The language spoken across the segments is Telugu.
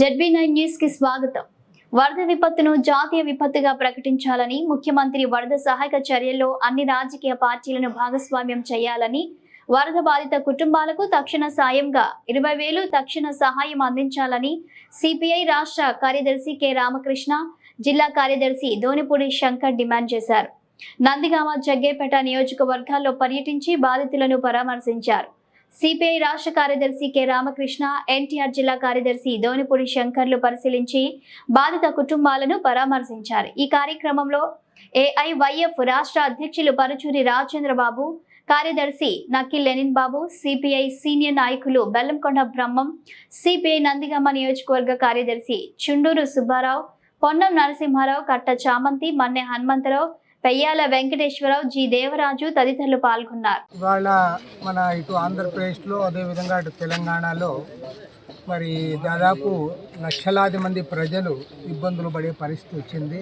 జడ్బీ నైన్ న్యూస్కి స్వాగతం. వరద విపత్తును జాతీయ విపత్తుగా ప్రకటించాలని ముఖ్యమంత్రి వరద సహాయక చర్యల్లో అన్ని రాజకీయ పార్టీలను భాగస్వామ్యం చేయాలని వరద బాధిత కుటుంబాలకు తక్షణ సాయంగా ఇరవై వేలు తక్షణ సహాయం అందించాలని సిపిఐ రాష్ట్ర కార్యదర్శి కె రామకృష్ణ జిల్లా కార్యదర్శి దోనిపూడి శంకర్ డిమాండ్ చేశారు. నందిగామ జగ్గేపేట నియోజకవర్గాల్లో పర్యటించి బాధితులను పరామర్శించారు. సిపిఐ రాష్ట్ర కార్యదర్శి కె రామకృష్ణ ఎన్టీఆర్ జిల్లా కార్యదర్శి దోనిపూడి శంకర్లు పరిశీలించి బాధిత కుటుంబాలను పరామర్శించారు. ఈ కార్యక్రమంలో ఏఐవైఎఫ్ రాష్ట్ర అధ్యక్షులు పరుచూరి రాజేంద్రబాబు కార్యదర్శి నక్కి లెనిన్ బాబు సిపిఐ సీనియర్ నాయకులు బెల్లంకొండ బ్రహ్మం సిపిఐ నందిగమ్మ నియోజకవర్గ కార్యదర్శి చుండూరు సుబ్బారావు పొన్నం నరసింహారావు కట్ట చామంతి మన్నె హనుమంతరావు పెయ్యాల వెంకటేశ్వరరావు జి. దేవరాజు తదితరులు పాల్గొన్నారు. ఇవాళ మన ఇటు ఆంధ్రప్రదేశ్లో అదేవిధంగా అటు తెలంగాణలో మరి దాదాపు లక్షలాది మంది ప్రజలు ఇబ్బందులు పడే పరిస్థితి వచ్చింది.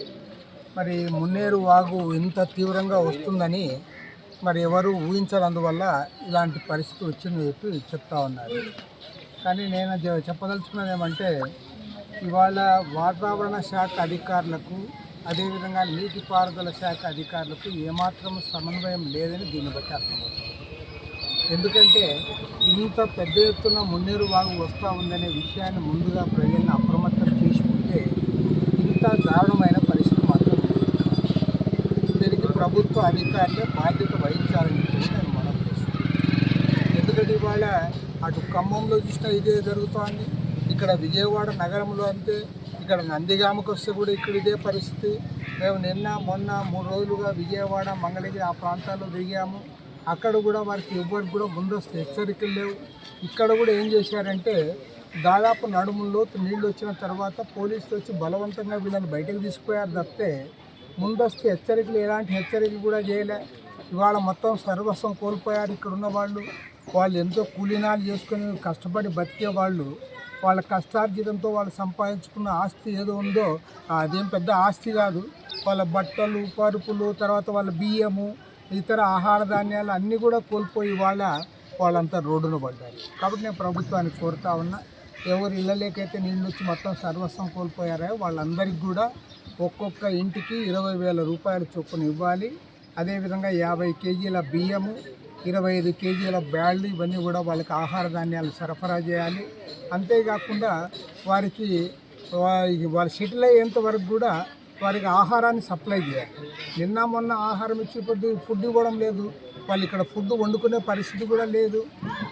మరి మున్నేరు వాగు ఇంత తీవ్రంగా వస్తుందని మరి ఎవరు ఊహించనందువల్ల ఇలాంటి పరిస్థితి వచ్చిందని చెప్పి చెప్తా ఉన్నారు. కానీ నేను చెప్పదలుచుకున్నది ఏమంటే ఇవాళ వాతావరణ శాఖ అధికారులకు అదేవిధంగా నీటిపారుదల శాఖ అధికారులకు ఏమాత్రం సమన్వయం లేదని దీన్ని బట్టి అర్థమవుతుంది. ఎందుకంటే ఇంత పెద్ద ఎత్తున మున్నేరు వాగు వస్తూ ఉందనే విషయాన్ని ముందుగా ప్రజలను అప్రమత్తం చేసుకుంటే ఇంత దారుణమైన పరిస్థితి మాత్రం దీనికి ప్రభుత్వ అధికారులే బాధ్యత వహించాలని చెప్పి నేను మనం ఎందుకంటే ఇవాళ అటు ఖమ్మంలో చూసినా ఇదే జరుగుతోంది. ఇక్కడ విజయవాడ నగరంలో అంతే. ఇక్కడ నందిగామకు వస్తే కూడా ఇక్కడ ఇదే పరిస్థితి. మేము నిన్న మొన్న మూడు రోజులుగా విజయవాడ మంగళగిరి ఆ ప్రాంతాల్లో దిగాము అక్కడ కూడా వారికి ఎవ్వరికి కూడా ముందస్తు హెచ్చరికలు లేవు. ఇక్కడ కూడా ఏం చేశారంటే దాదాపు నడుముల్లో నీళ్ళు వచ్చిన తర్వాత పోలీసులు వచ్చి బలవంతంగా వీళ్ళని బయటకు తీసుకుపోయారు తప్పితే ముందస్తు హెచ్చరికలు ఎలాంటి హెచ్చరికలు కూడా చేయలే. ఇవాళ మొత్తం సర్వస్వం కోల్పోయారు ఇక్కడ ఉన్న వాళ్ళు. వాళ్ళు ఎంతో కూలీనాలు చేసుకొని కష్టపడి బతికే వాళ్ళు. వాళ్ళ కష్టార్జితంతో వాళ్ళు సంపాదించుకున్న ఆస్తి ఏదో ఉందో అదేం పెద్ద ఆస్తి కాదు. వాళ్ళ బట్టలు పరుపులు తర్వాత వాళ్ళ బియ్యము ఇతర ఆహార ధాన్యాలు అన్నీ కూడా కోల్పోయి వాళ్ళ వాళ్ళంతా రోడ్డున పడ్డారు. కాబట్టి నేను ప్రభుత్వానికి కోరుతా ఉన్నా ఎవరు ఇళ్ళలేకైతే నీళ్ళు వచ్చి మొత్తం సర్వస్వం కోల్పోయారో వాళ్ళందరికీ కూడా ఒక్కొక్క ఇంటికి ఇరవై వేల రూపాయల చొప్పున ఇవ్వాలి. అదేవిధంగా యాభై కేజీల బియ్యము ఇరవై ఐదు కేజీల బ్యాళ్ళు ఇవన్నీ కూడా వాళ్ళకి ఆహార ధాన్యాలు సరఫరా చేయాలి. అంతేకాకుండా వారికి వాళ్ళు సెటిల్ అయ్యేంత వరకు కూడా వారికి ఆహారాన్ని సప్లై చేయాలి. నిన్న మొన్న ఆహారం ఇచ్చి ఫుడ్ ఫుడ్ ఇవ్వడం లేదు. వాళ్ళు ఇక్కడ ఫుడ్ వండుకునే పరిస్థితి కూడా లేదు.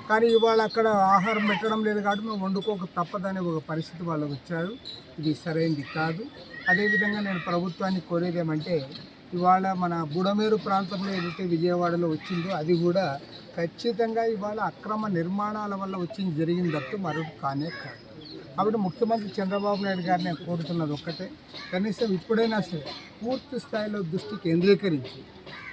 కానీ ఇవాళ అక్కడ ఆహారం పెట్టడం లేదు కాబట్టి మేము వండుకోక తప్పదనే ఒక పరిస్థితి వాళ్ళకి వచ్చారు. ఇది సరైనది కాదు. అదేవిధంగా నేను ప్రభుత్వాన్ని కోరేదేమంటే ఇవాళ మన బుడమేరు ప్రాంతంలో ఏదైతే విజయవాడలో వచ్చిందో అది కూడా ఖచ్చితంగా ఇవాళ అక్రమ నిర్మాణాల వల్ల వచ్చింది జరిగింది తప్ప మరొకటి కానే కాదు. కాబట్టి ముఖ్యమంత్రి చంద్రబాబు నాయుడు గారిని నేను కోరుతున్నది ఒక్కటే. కనీసం ఇప్పుడైనా సరే పూర్తి స్థాయిలో దృష్టి కేంద్రీకరించి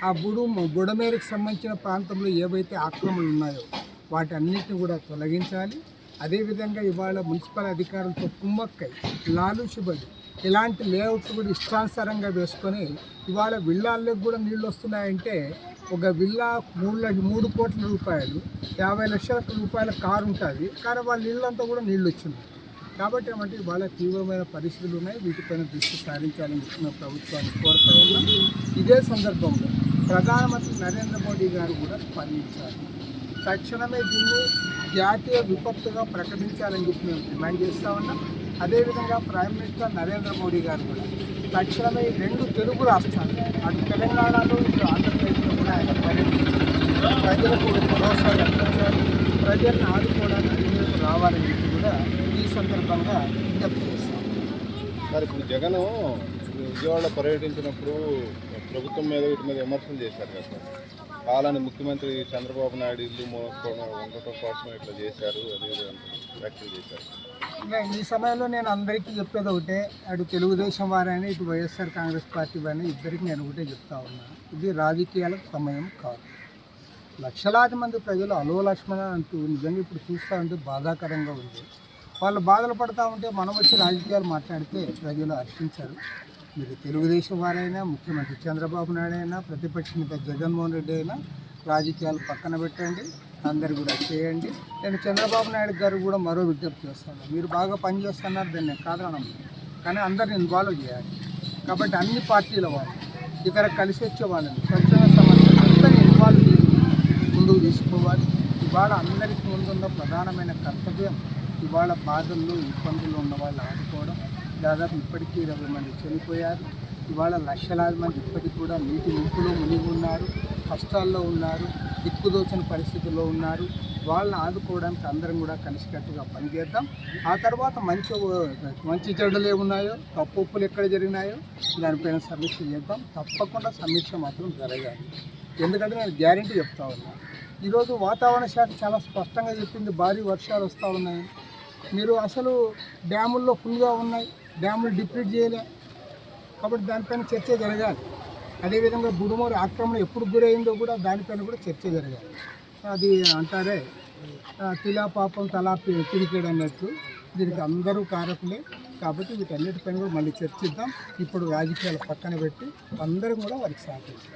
ఆ బుడు బుడమేరుకు సంబంధించిన ప్రాంతంలో ఏవైతే ఆక్రమణలు ఉన్నాయో వాటి అన్నిటిని కూడా తొలగించాలి. అదేవిధంగా ఇవాళ మున్సిపల్ అధికారులతో కుమ్మక్కై లాలుషుబడి ఇలాంటి లేఅవుట్లు కూడా ఇష్టానుసారంగా వేసుకొని ఇవాళ విల్లాల్లోకి కూడా నీళ్ళు వస్తున్నాయంటే ఒక విల్లా మూడు లక్ష మూడు కోట్ల రూపాయలు యాభై లక్షల రూపాయల కారు ఉంటుంది. కానీ వాళ్ళ నీళ్ళంతా కూడా నీళ్ళు వచ్చింది. కాబట్టి ఏమంటే ఇవాళ తీవ్రమైన పరిస్థితులు ఉన్నాయి. వీటిపైన దృష్టి సారించాలని చెప్పిన ప్రభుత్వాన్ని కోరుతా ఉన్నాం. ఇదే సందర్భంలో ప్రధానమంత్రి నరేంద్ర మోడీ గారు కూడా స్పందించారు. తక్షణమే దీన్ని జాతీయ విపత్తుగా ప్రకటించాలని చెప్పి మేము డిమాండ్ చేస్తా ఉన్నాం. అదేవిధంగా ప్రైమ్ మినిస్టర్ నరేంద్ర మోడీ గారు కూడా తక్షణమే ఈ రెండు తెలుగు రాష్ట్రాలు అటు తెలంగాణలో ఇటు ఆంధ్రప్రదేశ్లో కూడా ఆయన పర్యటించారు ప్రజలకు భరోసా కల్పించారు. ప్రజల్ని ఆదుకోవడానికి ముందుకు రావాలని చెప్పి కూడా ఈ సందర్భంగా విజ్ఞప్తి చేస్తాం మరి ఇప్పుడు జగన్ విజయవాడలో పర్యటించినప్పుడు ప్రభుత్వం మీద వీటి మీద విమర్శలు చేశారు కదా పాలని ముఖ్యమంత్రి చంద్రబాబు నాయుడు ఇల్లు మోసుకోవడం ఉండటం కోసం ఇట్లా చేశారు అదే వ్యాఖ్యలు చేశారు. ఈ సమయంలో నేను అందరికీ చెప్పేది ఒకటే. అటు తెలుగుదేశం వారైనా ఇటు వైఎస్ఆర్ కాంగ్రెస్ పార్టీ వారైనా ఇద్దరికి నేను ఒకటే చెప్తా ఉన్నాను ఇది రాజకీయాలకు సమయం కాదు. లక్షలాది మంది ప్రజలు అలో లక్ష్మణ అంటూ నిజంగా ఇప్పుడు చూస్తూ ఉంటే బాధాకరంగా ఉంది. వాళ్ళు బాధలు పడతా ఉంటే మనం వచ్చి రాజకీయాలు మాట్లాడితే ప్రజలు అర్పించారు మీరు తెలుగుదేశం వారైనా ముఖ్యమంత్రి చంద్రబాబు నాయుడు అయినా ప్రతిపక్ష నేత జగన్మోహన్ రెడ్డి అయినా రాజకీయాలు పక్కన పెట్టండి. అందరు కూడా చేయండి. నేను చంద్రబాబు నాయుడు గారు కూడా మరో విజ్ఞప్తి చేస్తాను. మీరు బాగా పనిచేస్తున్నారు దాన్ని కాదనం కానీ అందరిని ఇన్వాల్వ్ చేయాలి. కాబట్టి అన్ని పార్టీల వాళ్ళు ఇక్కడ కలిసి వచ్చే వాళ్ళని స్వచ్ఛంద సమస్యలు అందరినీ ఇన్వాల్వ్ చేసి ముందుకు తీసుకోవాలి ఇవాళ అందరికీ ముందున్న ప్రధానమైన కర్తవ్యం ఇవాళ బాధల్లో ఇబ్బందులు ఉన్న వాళ్ళు ఆదుకోవడం. దాదాపు ఇప్పటికీ ఇరవై మంది చనిపోయారు. ఇవాళ లక్షలాది మంది ఇప్పటికి కూడా నీటి నింపులో మునిగి ఉన్నారు కష్టాల్లో ఉన్నారు దిక్కుదోచని పరిస్థితుల్లో ఉన్నారు. వాళ్ళని ఆదుకోవడానికి అందరం కూడా కలిసికట్టుగా పనిచేద్దాం. ఆ తర్వాత మంచి మంచి చెడ్డలు ఏమున్నాయో తప్పులు ఎక్కడ జరిగినాయో దానిపైన సమీక్ష చేద్దాం. తప్పకుండా సమీక్ష మాత్రం జరగాలి. ఎందుకంటే నేను గ్యారంటీ చెప్తా ఉన్నా. ఈరోజు వాతావరణ శాఖ చాలా స్పష్టంగా చెప్పింది భారీ వర్షాలు వస్తూ ఉన్నాయి. మీరు అసలు డ్యాముల్లో ఫుల్గా ఉన్నాయి డ్యాములు డిప్లీట్ చేయలే. కాబట్టి దానిపైన చర్చ జరగాలి. అదేవిధంగా బుడుమూరు ఆక్రమణ ఎప్పుడు గురైందో కూడా దానిపైన కూడా చర్చ జరగాలి. అది అంటారే తిలా పాపం తలా తిరిగాడు అన్నట్టు. దీనికి అందరూ కారకులే. కాబట్టి వీటన్నిటిపైన కూడా మళ్ళీ చర్చిద్దాం. ఇప్పుడు రాజకీయాలు పక్కన పెట్టి అందరం కూడా వారికి సహకరిస్తారు.